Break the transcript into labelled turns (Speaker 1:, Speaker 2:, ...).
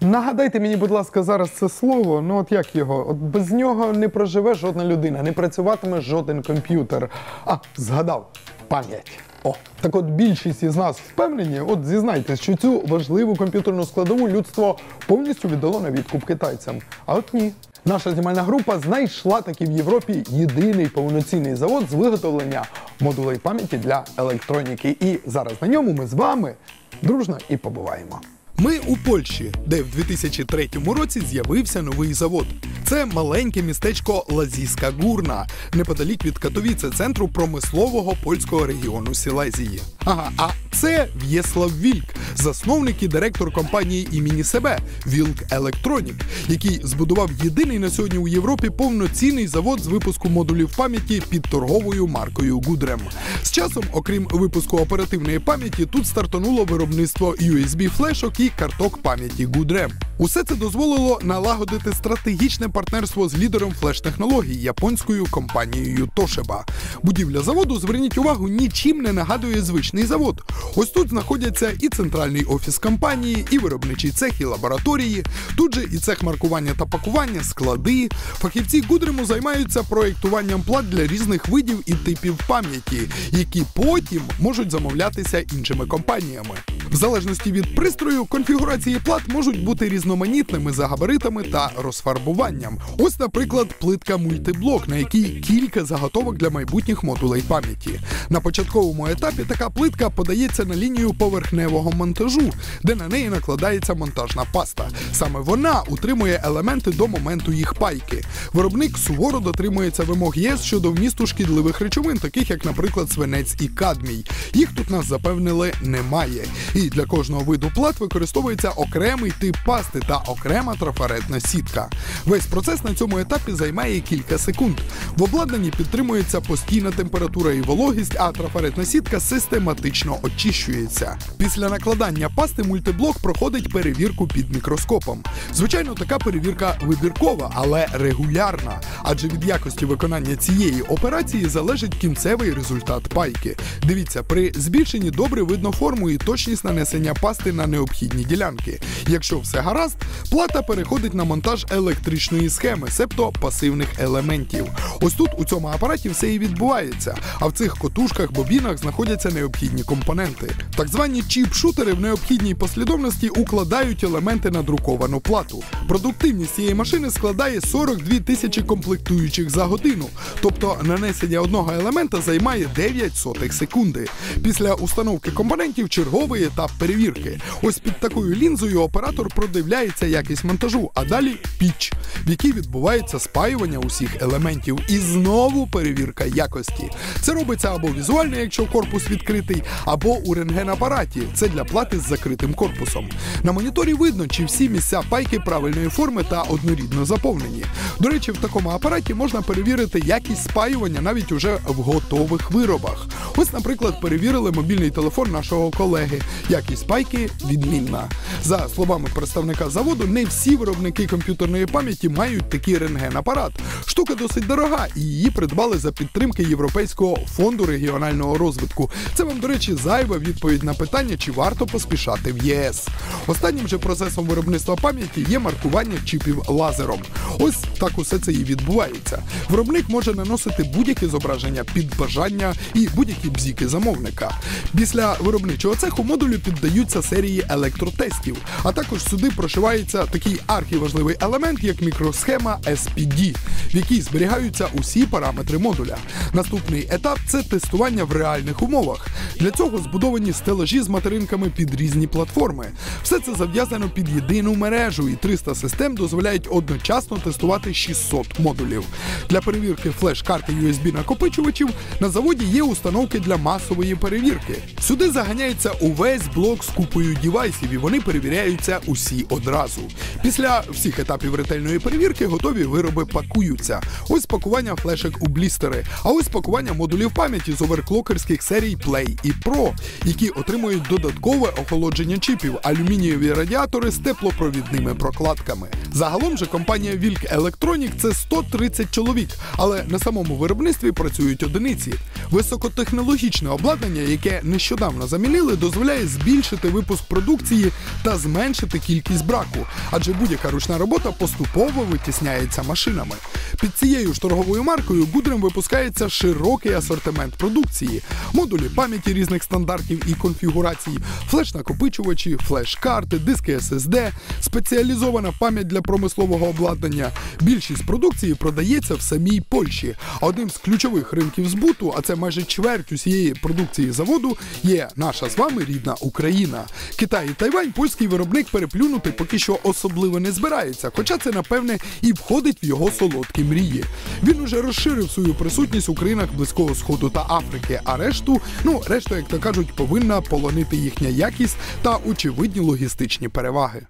Speaker 1: Нагадайте мені, будь ласка, зараз це слово. Ну от як його? От без нього не проживе жодна людина, не працюватиме жоден комп'ютер. А, згадав пам'ять. О, так от більшість із нас впевнені, от зізнайтесь, що цю важливу комп'ютерну складову людство повністю віддало на відкуп китайцям. А от ні. Наша знімальна група знайшла таки в Європі єдиний повноцінний завод з виготовлення модулей пам'яті для електроніки. І зараз на ньому ми з вами дружно і побуваємо. Ми у Польщі, де в 2003 році з'явився новий завод. Це маленьке містечко Лазіска Гурна, неподалік від Катовіце, центру промислового польського регіону Сілезії. Ага, а це В'єслав Вільк, засновник і директор компанії імені себе Вілк Електронік, який збудував єдиний на сьогодні у Європі повноцінний завод з випуску модулів пам'яті під торговою маркою Гудрем. З часом, окрім випуску оперативної пам'яті, тут стартануло виробництво USB флешок і карток пам'яті Гудрем. Усе це дозволило налагодити стратегічне партнерство з лідером флеш-технологій японською компанією Toshiba. Будівля заводу, зверніть увагу, нічим не нагадує звичний завод. Ось тут знаходяться і центральний офіс компанії, і виробничий цех, і лабораторії. Тут же і цех маркування та пакування, склади. Фахівці Гудриму займаються проєктуванням плат для різних видів і типів пам'яті, які потім можуть замовлятися іншими компаніями. В залежності від пристрою, конфігурації плат можуть бути різноманітними за габаритами та розфарбуванням. Ось, наприклад, плитка мультиблок, на якій кілька заготовок для майбутніх модулей пам'яті. На початковому етапі така плитка подається на лінію поверхневого монтажу, де на неї накладається монтажна паста. Саме вона утримує елементи до моменту їх пайки. Виробник суворо дотримується вимог ЄС щодо вмісту шкідливих речовин, таких як, наприклад, свинець і кадмій. Їх тут нас запевнили немає. І для кожного виду плат використовується окремий тип пасти та окрема трафаретна сітка. Весь процес на цьому етапі займає кілька секунд. В обладнанні підтримується постійна температура і вологість, а трафаретна сітка систематично очищується. Після накладання пасти мультиблок проходить перевірку під мікроскопом. Звичайно, така перевірка вибіркова, але регулярна, адже від якості виконання цієї операції залежить кінцевий результат пайки. Дивіться, при збільшенні добре видно форму і точність нанесення пасти на необхідні ділянки. Якщо все гаразд, плата переходить на монтаж електричної схеми, себто пасивних елементів. Ось тут у цьому апараті все і відбувається. А в цих котушках бобінах знаходяться необхідні компоненти. Так звані чіп-шутери в необхідній послідовності укладають елементи на друковану плату. Продуктивність цієї машини складає 42 тисячі комплектуючих за годину, тобто нанесення одного елемента займає 9 сотих секунди. Після установки компонентів черговий етап перевірки. Ось під такою лінзою оператор продивляється якість монтажу, а далі піч, в якій відбувається спаювання усіх елементів. І знову перевірка якості. Це робиться або візуально, якщо корпус відкритий, або у рентген-апараті. Це для плати з закритим корпусом. На моніторі видно, чи всі місця пайки правильної форми та однорідно заповнені. До речі, в такому апараті можна перевірити якість спаювання навіть уже в готових виробах. Ось, наприклад, перевірили мобільний телефон нашого колеги. Якість пайки відмінна. За словами представника заводу, не всі виробники комп'ютерної пам'яті мають такий рентген-апарат. Штука досить дорога, і її придбали за підтримки Європейського фонду регіонального розвитку. Це вам, до речі, зайва відповідь на питання, чи варто поспішати в ЄС. Останнім же процесом виробництва пам'яті є маркування чіпів лазером. Ось так усе це і відбувається. Виробник може наносити будь-які зображення під бажання і будь-які бзіки замовника. Після виробничого цеху піддаються серії електротестів, а також сюди прошивається такий архіважливий елемент, як мікросхема SPD, в якій зберігаються усі параметри модуля. Наступний етап це тестування в реальних умовах. Для цього збудовані стелажі з материнками під різні платформи. Все це зав'язано під єдину мережу, і 300 систем дозволяють одночасно тестувати 600 модулів. Для перевірки флеш-карти USB накопичувачів на заводі є установки для масової перевірки. Сюди заганяється увесь блок з купою дівайсів, і вони перевіряються усі одразу. Після всіх етапів ретельної перевірки готові вироби пакуються. Ось пакування флешек у блістери, а ось пакування модулів пам'яті з оверклокерських серій Play і Pro, які отримують додаткове охолодження чіпів, алюмінієві радіатори з теплопровідними прокладками. Загалом же компанія Wilk Electronic – це 130 чоловік, але на самому виробництві працюють одиниці. Високотехнологічне обладнання, яке нещодавно замінили, дозволяє збільшити випуск продукції та зменшити кількість браку, адже будь-яка ручна робота поступово витісняється машинами. Під цією ж торговою маркою Гудрем випускається широкий асортимент продукції, модулі пам'яті різних стандартів і конфігурацій, флеш-накопичувачі, флеш-карти, диски SSD, спеціалізована пам'ять для промислового обладнання. Більшість продукції продається в самій Польщі. Одним з ключових ринків збуту, а це майже чверть усієї продукції заводу, є наша з вами рідна Україна. Китай і Тайвань польський виробник переплюнути поки що особливо не збирається, хоча це напевне і входить в його солодкі мрії. Він уже розширив свою присутність у країнах Близького Сходу та Африки, а решту, ну решту, як то кажуть, повинна полонити їхня якість та очевидні логістичні переваги.